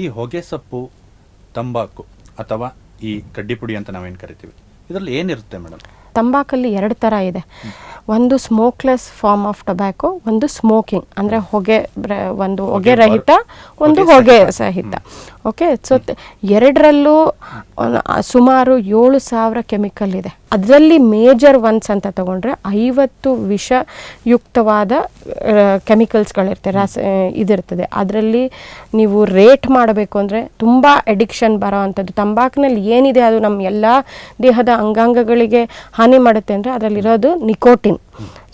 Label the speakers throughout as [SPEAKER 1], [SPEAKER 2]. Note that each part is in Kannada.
[SPEAKER 1] ಈ ಹೊಗೆ ಸೊಪ್ಪು ತಂಬಾಕು ಅಥವಾ ಈ ಕಡ್ಡಿ ಪುಡಿ ಅಂತ ನಾವೇನು ಕರಿತೀವಿ ಇದರಲ್ಲಿ ಏನಿರುತ್ತೆ ಮೇಡಮ್
[SPEAKER 2] ತಂಬಾಕಲ್ಲಿ ಎರಡು ಥರ ಇದೆ. ಒಂದು ಸ್ಮೋಕ್ಲೆಸ್ ಫಾರ್ಮ್ ಆಫ್ ಟೊಬ್ಯಾಕೊ ಒಂದು ಸ್ಮೋಕಿಂಗ್ ಅಂದರೆ ಹೊಗೆ ಒಂದು ಹೊಗೆ ರಹಿತ ಒಂದು
[SPEAKER 1] ಹೊಗೆ
[SPEAKER 2] ಸಹಿತ. ಓಕೆ ಸೊ ಎರಡರಲ್ಲೂ ಸುಮಾರು ಏಳು ಸಾವಿರ ಕೆಮಿಕಲ್ ಇದೆ. ಅದರಲ್ಲಿ ಮೇಜರ್ ಒನ್ಸ್ ಅಂತ ತಗೊಂಡ್ರೆ ಐವತ್ತು ವಿಷಯುಕ್ತವಾದ ಕೆಮಿಕಲ್ಸ್ಗಳಿರ್ತವೆ ರಾಸ ಇದಿರ್ತದೆ. ಅದರಲ್ಲಿ ನೀವು ರೇಟ್ ಮಾಡಬೇಕು ಅಂದರೆ ತುಂಬ ಎಡಿಕ್ಷನ್ ಬರೋ ಅಂಥದ್ದು. ತಂಬಾಕಿನಲ್ಲಿ ಏನಿದೆ ಅದು ನಮ್ಮ ಎಲ್ಲ ದೇಹದ ಅಂಗಾಂಗಗಳಿಗೆ ಹಾನಿ ಮಾಡುತ್ತೆ ಅಂದರೆ ಅದರಲ್ಲಿರೋದು nicotine.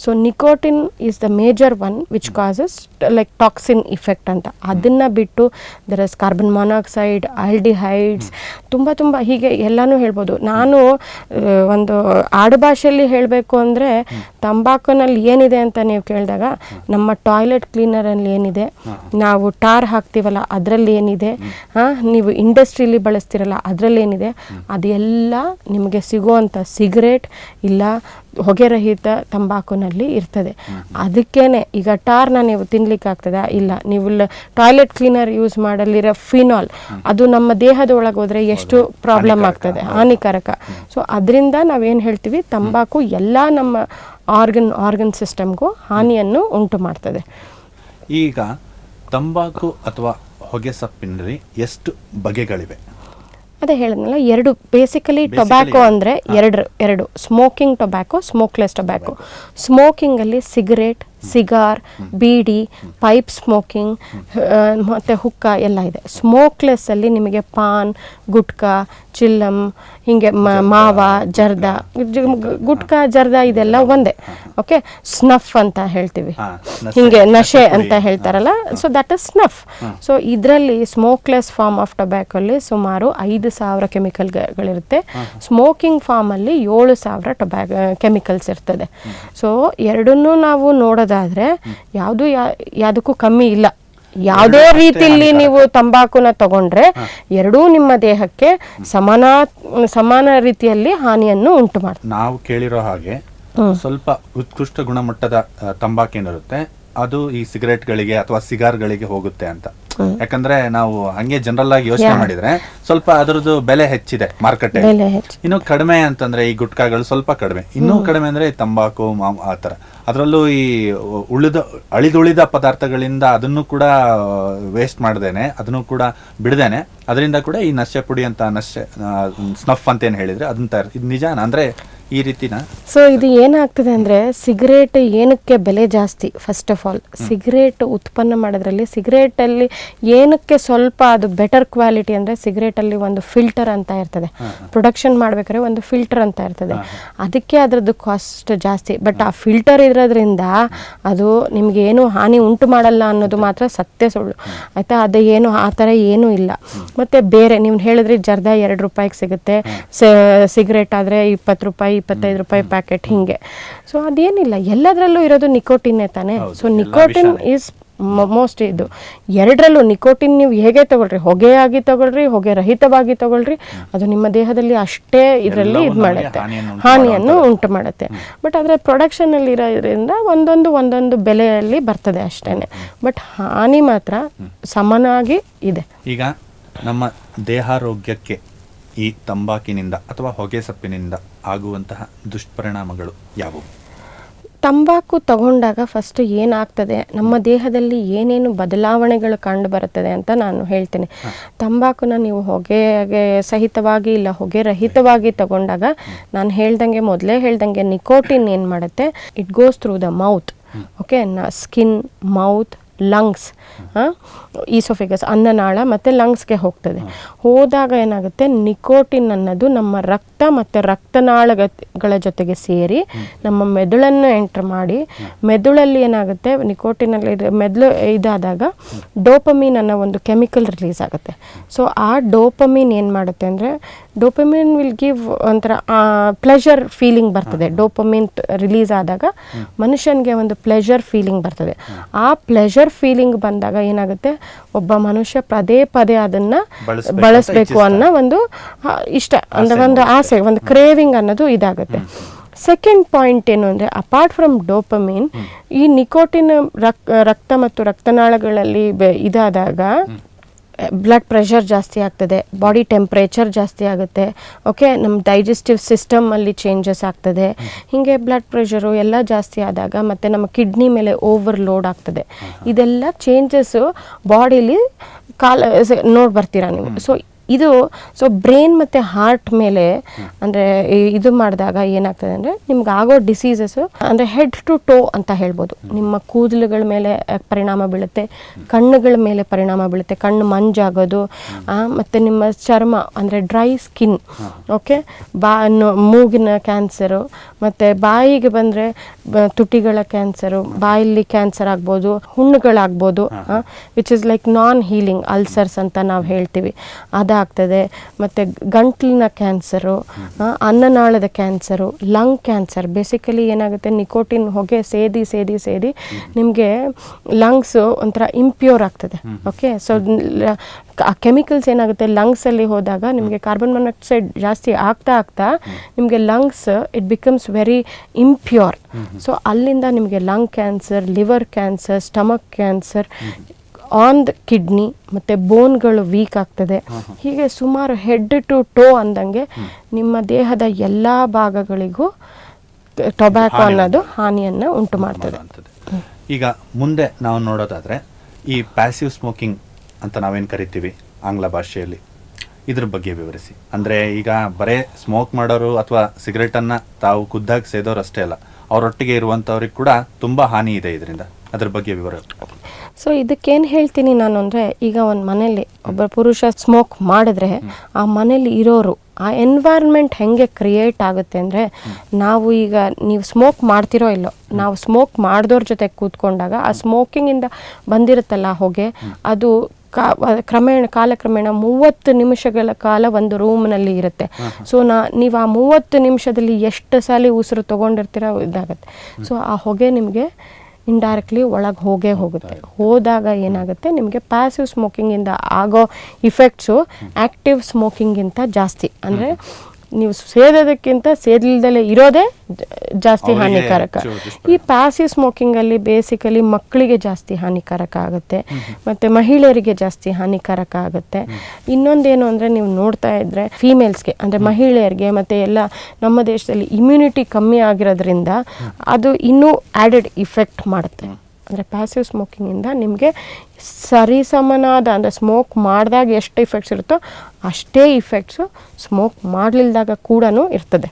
[SPEAKER 2] So nicotine is the major one which causes like toxin effect ಅಂತ. ಅದನ್ನು ಬಿಟ್ಟು there is carbon monoxide aldehydes ತುಂಬ ತುಂಬ ಹೀಗೆ ಎಲ್ಲನೂ ಹೇಳ್ಬೋದು. ನಾನು ಆ, ಒಂದು ಆಡುಭಾಷೆಯಲ್ಲಿ ಹೇಳಬೇಕು ಅಂದರೆ ತಂಬಾಕುನಲ್ಲಿ ಏನಿದೆ ಅಂತ ನೀವು ಕೇಳಿದಾಗ ನಮ್ಮ ಟಾಯ್ಲೆಟ್ ಕ್ಲೀನರಲ್ಲಿ ಏನಿದೆ ನಾವು ಟಾರ್ ಹಾಕ್ತೀವಲ್ಲ ಅದರಲ್ಲಿ ಏನಿದೆ ಹಾಂ ನೀವು ಇಂಡಸ್ಟ್ರೀಲಿ ಬಳಸ್ತಿರಲ್ಲ ಅದರಲ್ಲಿ ಏನಿದೆ ಅದೆಲ್ಲ ನಿಮಗೆ ಸಿಗುವಂಥ ಸಿಗರೇಟ್ ಇಲ್ಲ ಹೊಗೆರಹಿತ ತಂಬಾಕುನಲ್ಲಿ ಇರ್ತದೆ. ಅದಕ್ಕೇನೆ ಈಗ ಟಾರ್ನ ನೀವು ತಿನ್ಲಿಕ್ಕೆ ಆಗ್ತದೆ? ಇಲ್ಲ. ನೀವು ಟಾಯ್ಲೆಟ್ ಕ್ಲೀನರ್ ಯೂಸ್ ಮಾಡಲಿರೋ ಫಿನಾಲ್ ಅದು ನಮ್ಮ ದೇಹದ ಒಳಗೆ ಹೋದರೆ ಎಷ್ಟು ಪ್ರಾಬ್ಲಮ್ ಆಗ್ತದೆ? ಹಾನಿಕಾರಕ. ಸೊ ಅದರಿಂದ ನಾವೇನು ಹೇಳ್ತೀವಿ? ತಂಬಾಕು ಎಲ್ಲ ನಮ್ಮ ಆರ್ಗನ್ ಆರ್ಗನ್ ಸಿಸ್ಟಮ್ಗೂ ಹಾನಿಯನ್ನು ಉಂಟು ಮಾಡ್ತದೆ.
[SPEAKER 1] ಈಗ ತಂಬಾಕು ಅಥವಾ ಹೊಗೆ ಸೊಪ್ಪಿನಲ್ಲಿ ಎಷ್ಟು ಬಗೆಗಳಿವೆ?
[SPEAKER 2] ಅದೇ ಹೇಳಿದ್ನಲ್ಲ ಎರಡು ಬೇಸಿಕಲಿ ಟೊಬ್ಯಾಕೊ. ಅಂದರೆ ಎರಡು ಎರಡು. Smoking tobacco smokeless tobacco ಸ್ಮೋಕಿಂಗಲ್ಲಿ cigarette cigar beedi pipe smoking ಮತ್ತು ಹುಕ್ಕ ಎಲ್ಲ ಇದೆ. ಸ್ಮೋಕ್ಲೆಸ್ಸಲ್ಲಿ ನಿಮಗೆ ಪಾನ್ ಗುಟ್ಕಾ ಚಿಲ್ಲಂ ಹೀಗೆ ಮಾವ ಜರ್ದ. ಗುಟ್ಕಾ ಜರ್ದ ಇದೆಲ್ಲ ಒಂದೇ. ಓಕೆ ಸ್ನಫ್ ಅಂತ ಹೇಳ್ತೀವಿ. ಹೀಗೆ ನಶೆ. ಅಂತ ಹೇಳ್ತಾರಲ್ಲ? So that is snuff so ಇದರಲ್ಲಿ ಸ್ಮೋಕ್ಲೆಸ್ ಫಾರ್ಮ್ ಆಫ್ ಟೊಬ್ಯಾಕೊಲ್ಲಿ ಸುಮಾರು ಐದು ಸಾವಿರ ಕೆಮಿಕಲ್ಗಳಿರುತ್ತೆ ಸ್ಮೋಕಿಂಗ್ ಫಾರ್ಮಲ್ಲಿ ಏಳು ಸಾವಿರ ಟೊಬ್ಯಾಕ್ ಕೆಮಿಕಲ್ಸ್ ಇರ್ತದೆ. ಸೊ ಎರಡನ್ನೂ ನಾವು ನೋಡೋದಾದ್ರೆ ಯಾವುದು ಯಾವುದಕ್ಕೂ ಕಮ್ಮಿ ಇಲ್ಲ. ಯಾವುದೇ ರೀತಿಯಲ್ಲಿ ನೀವು ತಂಬಾಕುನ ತಗೊಂಡ್ರೆ ಎರಡೂ ನಿಮ್ಮ ದೇಹಕ್ಕೆ ಸಮಾನ ಸಮಾನ ರೀತಿಯಲ್ಲಿ ಹಾನಿಯನ್ನು ಉಂಟು ಮಾಡ್ತದೆ.
[SPEAKER 1] ನಾವು ಕೇಳಿರೋ ಹಾಗೆ ಸ್ವಲ್ಪ ಉತ್ಕೃಷ್ಟ ಗುಣಮಟ್ಟದ ತಂಬಾಕು ತಂಬಾಕೇನಿರುತ್ತೆ ಅದು ಈ ಸಿಗರೆಟ್ಗಳಿಗೆ ಅಥವಾ ಸಿಗಾರ್ಗಳಿಗೆ ಹೋಗುತ್ತೆ ಅಂತ. ಯಾಕಂದ್ರೆ ನಾವು ಹಂಗೆ ಜನರಲ್ ಆಗಿ ಯೋಚನೆ ಮಾಡಿದ್ರೆ ಸ್ವಲ್ಪ ಅದರದ್ದು ಬೆಲೆ ಹೆಚ್ಚಿದೆ ಮಾರ್ಕೆಟ್ ಇನ್ನು ಕಡಿಮೆ ಅಂತಂದ್ರೆ ಈ ಗುಟ್ಕಾಗಳು ಸ್ವಲ್ಪ ಕಡಿಮೆ. ಇನ್ನೂ ಕಡಿಮೆ ಅಂದ್ರೆ ತಂಬಾಕು ಮಾಮ್ ಆ ಥರ. ಅದರಲ್ಲೂ ಈ ಉಳಿದ ಅಳಿದುಳಿದ ಪದಾರ್ಥಗಳಿಂದ ಅದನ್ನು ಕೂಡ ವೇಸ್ಟ್ ಮಾಡ್ದೇನೆ ಅದನ್ನು ಕೂಡ ಬಿಡದೇನೆ. ಅದರಿಂದ ಕೂಡ ಈ ನಶೆ ಪುಡಿ ಅಂತ ನಶೆ ಸ್ನಫ್ ಅಂತ ಏನು ಹೇಳಿದ್ರೆ ಅದನ್ನ ತಯಾರು ಇದು ನಿಜಾನ? ಅಂದ್ರೆ ಈ ರೀತಿನ
[SPEAKER 2] ಸೊ ಇದು ಏನಾಗ್ತದೆ ಅಂದರೆ ಸಿಗರೇಟ್ ಏನಕ್ಕೆ ಬೆಲೆ ಜಾಸ್ತಿ? ಫಸ್ಟ್ ಆಫ್ ಆಲ್ ಸಿಗರೇಟ್ ಉತ್ಪನ್ನ ಮಾಡೋದ್ರಲ್ಲಿ ಸಿಗರೇಟಲ್ಲಿ ಏನಕ್ಕೆ ಸ್ವಲ್ಪ ಅದು ಬೆಟರ್ ಕ್ವಾಲಿಟಿ ಅಂದರೆ ಸಿಗರೇಟಲ್ಲಿ ಒಂದು ಫಿಲ್ಟರ್ ಅಂತ ಇರ್ತದೆ. ಪ್ರೊಡಕ್ಷನ್ ಮಾಡ್ಬೇಕಾದ್ರೆ ಒಂದು ಫಿಲ್ಟರ್ ಅಂತ ಇರ್ತದೆ. ಅದಕ್ಕೆ ಅದರದ್ದು ಕಾಸ್ಟ್ ಜಾಸ್ತಿ. ಬಟ್ ಆ ಫಿಲ್ಟರ್ ಇರೋದ್ರಿಂದ ಅದು ನಿಮ್ಗೆ ಏನು ಹಾನಿ ಉಂಟು ಮಾಡಲ್ಲ ಅನ್ನೋದು ಮಾತ್ರ ಸತ್ಯ ಸುಳ್ಳು. ಆಯ್ತಾ? ಅದು ಏನು ಆ ಥರ ಏನೂ ಇಲ್ಲ. ಮತ್ತೆ ಬೇರೆ ನೀವು ಹೇಳಿದ್ರೆ ಜರ್ದ ಎರಡು ರೂಪಾಯಿಗೆ ಸಿಗುತ್ತೆ. ಸಿಗರೇಟ್ ಆದರೆ ಇಪ್ಪತ್ತು ರೂಪಾಯಿ ಇಪ್ಪತ್ತೈದು ರೂಪಾಯಿ ಪ್ಯಾಕೆಟ್ ಹಿಂಗೆ. ಸೊ ಅದೇನಿಲ್ಲ ಎಲ್ಲದರಲ್ಲೂ ಇರೋದು ನಿಕೋಟಿನ್ನೇ ತಾನೇ. So nicotine. ಈಸ್ ಮೋಸ್ಟ್ ಇದು. ಎರಡರಲ್ಲೂ ನಿಕೋಟಿನ್ ನೀವು ಹೇಗೆ ತಗೊಳ್ರಿ? ಹೊಗೆಯಾಗಿ ತಗೊಳ್ರಿ ಹೊಗೆ ರಹಿತವಾಗಿ ತಗೊಳ್ರಿ ಅದು ನಿಮ್ಮ ದೇಹದಲ್ಲಿ ಅಷ್ಟೇ ಇದರಲ್ಲಿ ಇದು ಮಾಡುತ್ತೆ.
[SPEAKER 1] ಹಾನಿಯನ್ನು ಉಂಟು
[SPEAKER 2] ಉಂಟು ಮಾಡುತ್ತೆ. ಬಟ್ ಅದರ ಪ್ರೊಡಕ್ಷನಲ್ಲಿ ಇರೋದ್ರಿಂದ ಒಂದೊಂದು ಒಂದೊಂದು ಬೆಲೆಯಲ್ಲಿ ಬರ್ತದೆ ಅಷ್ಟೇನೆ. ಬಟ್ ಹಾನಿ ಮಾತ್ರ ಸಮನಾಗಿ ಇದೆ.
[SPEAKER 1] ಈಗ ನಮ್ಮ ದೇಹಾರೋಗ್ಯಕ್ಕೆ ಈ ತಂಬಾಕಿನಿಂದ ಅಥವಾ ಹೊಗೆ ಸೊಪ್ಪಿನಿಂದ ಆಗುವಂತಹ ದುಷ್ಪರಿಣಾಮಗಳು ಯಾವುವು?
[SPEAKER 2] ತಂಬಾಕು ತಗೊಂಡಾಗ ಫಸ್ಟ್ ಏನಾಗ್ತದೆ? ನಮ್ಮ ದೇಹದಲ್ಲಿ ಏನೇನು ಬದಲಾವಣೆಗಳು ಕಂಡು ಬರುತ್ತದೆ ಅಂತ ನಾನು ಹೇಳ್ತೇನೆ. ತಂಬಾಕುನ ನೀವು ಹೊಗೆಗೆ ಸಹಿತವಾಗಿ ಇಲ್ಲ ಹೊಗೆ ರಹಿತವಾಗಿ ತಗೊಂಡಾಗ ನಾನು ಹೇಳ್ದಂಗೆ ಮೊದಲೇ ಹೇಳ್ದಂಗೆ ನಿಕೋಟಿನ್ ಏನು ಮಾಡುತ್ತೆ? It goes through the mouth okay skin mouth lungs oesophagus ಅನ್ನನಾಳ ಮತ್ತು ಲಂಗ್ಸ್ಗೆ ಹೋಗ್ತದೆ. ಹೋದಾಗ ಏನಾಗುತ್ತೆ? ನಿಕೋಟಿನ್ ಅನ್ನೋದು ನಮ್ಮ ರಕ್ತ ಮತ್ತು ರಕ್ತನಾಳಗಳ ಜೊತೆಗೆ ಸೇರಿ ನಮ್ಮ ಮೆದುಳನ್ನು ಎಂಟ್ರ್ ಮಾಡಿ ಮೆದುಳಲ್ಲಿ ಏನಾಗುತ್ತೆ? ನಿಕೋಟಿನಲ್ಲಿ ಮೆದುಳು ಇದಾದಾಗ ಡೋಪಮೀನ್ ಅನ್ನೋ ಒಂದು ಕೆಮಿಕಲ್ ರಿಲೀಸ್ ಆಗುತ್ತೆ. ಸೊ ಆ ಡೋಪಮೀನ್ ಏನು ಮಾಡುತ್ತೆ ಅಂದರೆ ಡೋಪಮೀನ್ ವಿಲ್ ಗಿವ್ ಒಂಥರ ಪ್ಲೆಷರ್ ಫೀಲಿಂಗ್ ಬರ್ತದೆ. ಡೋಪಮೀನ್ ರಿಲೀಸ್ ಆದಾಗ ಮನುಷ್ಯನಿಗೆ ಒಂದು ಪ್ಲೆಷರ್ ಫೀಲಿಂಗ್ ಬರ್ತದೆ. ಆ ಪ್ಲೆಷರ್ ಫೀಲಿಂಗ್ ಬಂದಾಗ ಏನಾಗುತ್ತೆ? ಒಬ್ಬ ಮನುಷ್ಯ ಪದೇ ಪದೇ ಅದನ್ನ
[SPEAKER 1] ಬಳಸ್ಬೇಕು.
[SPEAKER 2] ಅನ್ನೋ ಒಂದು ಇಷ್ಟ ಅಂದ್ರೆ ಒಂದು ಆಸೆ ಒಂದು ಕ್ರೇವಿಂಗ್ ಅನ್ನೋದು ಇದಾಗುತ್ತೆ. ಸೆಕೆಂಡ್ ಪಾಯಿಂಟ್ ಏನು ಅಂದರೆ ಅಪಾರ್ಟ್ ಫ್ರಮ್ ಡೋಪಮೀನ್ ಈ ನಿಕೋಟಿನ್ ರಕ್ ರಕ್ತ ಮತ್ತು ರಕ್ತನಾಳಗಳಲ್ಲಿ ಬೆ- ಇದಾದಾಗ ಬ್ಲಡ್ ಪ್ರೆಷರ್ ಜಾಸ್ತಿ ಆಗ್ತದೆ ಬಾಡಿ ಟೆಂಪ್ರೇಚರ್ ಜಾಸ್ತಿ ಆಗುತ್ತೆ ಓಕೆ ನಮ್ಮ ಡೈಜೆಸ್ಟಿವ್ ಸಿಸ್ಟಮಲ್ಲಿ ಚೇಂಜಸ್ ಆಗ್ತದೆ. ಹೀಗೆ ಬ್ಲಡ್ ಪ್ರೆಷರು ಎಲ್ಲ ಜಾಸ್ತಿ ಆದಾಗ ಮತ್ತು ನಮ್ಮ ಕಿಡ್ನಿ ಮೇಲೆ ಓವರ್ಲೋಡ್ ಆಗ್ತದೆ. ಇದೆಲ್ಲ ಚೇಂಜಸ್ಸು ಬಾಡಿಲಿ ಕಾಲ ನೋಡಿ ಬರ್ತೀರಾ ನೀವು? ಸೊ ಇದು ಸೊ ಬ್ರೈನ್ ಮತ್ತು ಹಾರ್ಟ್ ಮೇಲೆ ಅಂದರೆ ಇದು ಮಾಡಿದಾಗ ಏನಾಗ್ತದೆ ಅಂದರೆ ನಿಮ್ಗೆ ಆಗೋ ಡಿಸೀಸಸ್ಸು ಅಂದರೆ ಹೆಡ್ ಟು ಟೋ ಅಂತ ಹೇಳ್ಬೋದು. ನಿಮ್ಮ ಕೂದಲುಗಳ ಮೇಲೆ ಪರಿಣಾಮ ಬೀಳುತ್ತೆ. ಕಣ್ಣುಗಳ ಮೇಲೆ ಪರಿಣಾಮ ಬೀಳುತ್ತೆ. ಕಣ್ಣು ಮಂಜಾಗೋದು ಮತ್ತು ನಿಮ್ಮ ಚರ್ಮ ಅಂದರೆ ಡ್ರೈ ಸ್ಕಿನ್ ಓಕೆ ಬಾ ಮೂಗಿನ ಕ್ಯಾನ್ಸರು ಮತ್ತು ಬಾಯಿಗೆ ಬಂದರೆ ತುಟಿಗಳ ಕ್ಯಾನ್ಸರು ಬಾಯಲ್ಲಿ ಕ್ಯಾನ್ಸರ್ ಆಗ್ಬೋದು ಹುಣ್ಣುಗಳಾಗ್ಬೋದು which is like non healing ulcers ಅಂತ ನಾವು ಹೇಳ್ತೀವಿ. ಅದಾಗ್ತದೆ ಮತ್ತು ಗಂಟ್ಲಿನ ಕ್ಯಾನ್ಸರು ಅನ್ನನಾಳದ ಕ್ಯಾನ್ಸರು, ಲಂಗ್ ಕ್ಯಾನ್ಸರ್ ಬೇಸಿಕಲಿ ಏನಾಗುತ್ತೆ, ನಿಕೋಟಿನ್ ಹೊಗೆ ಸೇದಿ ಸೇದಿ ಸೇದಿ ನಿಮಗೆ ಲಂಗ್ಸು ಒಂಥರ ಇಂಪ್ಯೂರ್ ಆಗ್ತದೆ. ಓಕೆ ಸೊ ಆ ಕೆಮಿಕಲ್ಸ್ ಏನಾಗುತ್ತೆ ಲಂಗ್ಸಲ್ಲಿ ಹೋದಾಗ ನಿಮಗೆ ಕಾರ್ಬನ್ ಮೊನಾಕ್ಸೈಡ್ ಜಾಸ್ತಿ ಆಗ್ತಾ ಆಗ್ತಾ ನಿಮಗೆ lungs it becomes very impure so ಅಲ್ಲಿಂದ ನಿಮಗೆ lung cancer liver cancer stomach cancer on the kidney ಮತ್ತು ಬೋನ್ಗಳು ವೀಕ್ ಆಗ್ತದೆ. ಹೀಗೆ ಸುಮಾರು ಹೆಡ್ ಟು ಟೋ ಅಂದಂಗೆ ನಿಮ್ಮ ದೇಹದ ಎಲ್ಲ ಭಾಗಗಳಿಗೂ ಟೊಬ್ಯಾಕೊ ಅನ್ನೋದು ಹಾನಿಯನ್ನು ಉಂಟು ಮಾಡ್ತದೆ.
[SPEAKER 1] ಈಗ ಮುಂದೆ ನಾವು ನೋಡೋದಾದ್ರೆ ಈ ಪ್ಯಾಸಿವ್ ಸ್ಮೋಕಿಂಗ್ ಅಂತ ನಾವೇನು ಕರಿತೀವಿ ಆಂಗ್ಲ ಭಾಷೆಯಲ್ಲಿ? ಇದ್ರ ಬಗ್ಗೆ ವಿವರಿಸಿ. ಅಂದ್ರೆ ಈಗ ಬರೇ ಸ್ಮೋಕ್ ಮಾಡೋರು ಅಥವಾ ಸಿಗರೇಟನ್ನು ಅನ್ನ ತಾವು ಖುದ್ದಾಗಿ ಸೇದೋರು ಅಷ್ಟೇ ಅಲ್ಲ. ಅವರೊಟ್ಟಿಗೆ ಇರುವಂಥವ್ರಿಗೆ ಕೂಡ ತುಂಬಾ ಹಾನಿ ಇದೆ ಇದರಿಂದ. ಅದ್ರ ಬಗ್ಗೆ ವಿವರ
[SPEAKER 2] ಸೊ ಇದಕ್ಕೇನು ಹೇಳ್ತೀನಿ ನಾನು ಅಂದರೆ ಈಗ ಒಂದು ಮನೇಲಿ ಒಬ್ಬ ಪುರುಷ ಸ್ಮೋಕ್ ಮಾಡಿದ್ರೆ ಆ ಮನೇಲಿ ಇರೋರು ಆ ಎನ್ವೈರ್ಮೆಂಟ್ ಹೆಂಗೆ ಕ್ರಿಯೇಟ್ ಆಗುತ್ತೆ ಅಂದರೆ ನಾವು ಈಗ ನೀವು ಸ್ಮೋಕ್ ಮಾಡ್ತಿರೋ ಇಲ್ಲೋ ನಾವು ಸ್ಮೋಕ್ ಮಾಡಿದವ್ರ ಜೊತೆ ಕೂತ್ಕೊಂಡಾಗ ಆ ಸ್ಮೋಕಿಂಗಿಂದ ಬಂದಿರುತ್ತಲ್ಲ ಹೊಗೆ ಅದು ಕಾ ಕ್ರಮೇಣ ಕಾಲಕ್ರಮೇಣ ಮೂವತ್ತು ನಿಮಿಷಗಳ ಕಾಲ ಒಂದು ರೂಮ್ನಲ್ಲಿ ಇರುತ್ತೆ. ಸೊ ನಾ ನೀವು ಆ ಮೂವತ್ತು ನಿಮಿಷದಲ್ಲಿ ಎಷ್ಟು ಸಲ ಉಸಿರು ತೊಗೊಂಡಿರ್ತೀರ ಇದಾಗುತ್ತೆ. ಸೊ ಆ ಹೊಗೆ ನಿಮಗೆ ಇಂಡೈರೆಕ್ಟ್ಲಿ ಒಳಗೆ ಹೋಗೇ ಹೋಗುತ್ತೆ. ಹೋದಾಗ ಏನಾಗುತ್ತೆ ನಿಮಗೆ ಪ್ಯಾಸಿವ್ ಸ್ಮೋಕಿಂಗಿಂದ ಆಗೋ ಇಫೆಕ್ಟ್ಸು ಆ್ಯಕ್ಟಿವ್ ಸ್ಮೋಕಿಂಗಿಂತ ಜಾಸ್ತಿ. ಅಂದರೆ ನೀವು ಸೇದೋದಕ್ಕಿಂತ ಸೇದಲ್ದಲೇ ಇರೋದೇ ಜಾಸ್ತಿ ಹಾನಿಕಾರಕ. ಈ ಪ್ಯಾಸಿವ್ ಸ್ಮೋಕಿಂಗಲ್ಲಿ ಬೇಸಿಕಲಿ ಮಕ್ಕಳಿಗೆ ಜಾಸ್ತಿ ಹಾನಿಕಾರಕ ಆಗುತ್ತೆ. ಮತ್ತು ಮಹಿಳೆಯರಿಗೆ ಜಾಸ್ತಿ ಹಾನಿಕಾರಕ ಆಗುತ್ತೆ. ಇನ್ನೊಂದೇನು ಅಂದರೆ ನೀವು ನೋಡ್ತಾ ಇದ್ದರೆ ಫೀಮೇಲ್ಸ್ಗೆ ಅಂದರೆ ಮಹಿಳೆಯರಿಗೆ ಮತ್ತು ಎಲ್ಲ ನಮ್ಮ ದೇಶದಲ್ಲಿ ಇಮ್ಯುನಿಟಿ ಕಮ್ಮಿ ಆಗಿರೋದ್ರಿಂದ ಅದು ಇನ್ನೂ ಆ್ಯಡೆಡ್ ಇಫೆಕ್ಟ್ ಮಾಡುತ್ತೆ. ಅಂದರೆ ಪ್ಯಾಸಿವ್ ಸ್ಮೋಕಿಂಗಿಂದ ನಿಮಗೆ ಸರಿಸಮನಾದ ಅಂದರೆ ಸ್ಮೋಕ್ ಮಾಡಿದಾಗ ಎಷ್ಟು ಇಫೆಕ್ಟ್ಸ್ ಇರುತ್ತೋ ಅಷ್ಟೇ ಇಫೆಕ್ಟ್ಸು ಸ್ಮೋಕ್ ಮಾಡಲಿಲ್ದಾಗ ಕೂಡ ಇರ್ತದೆ.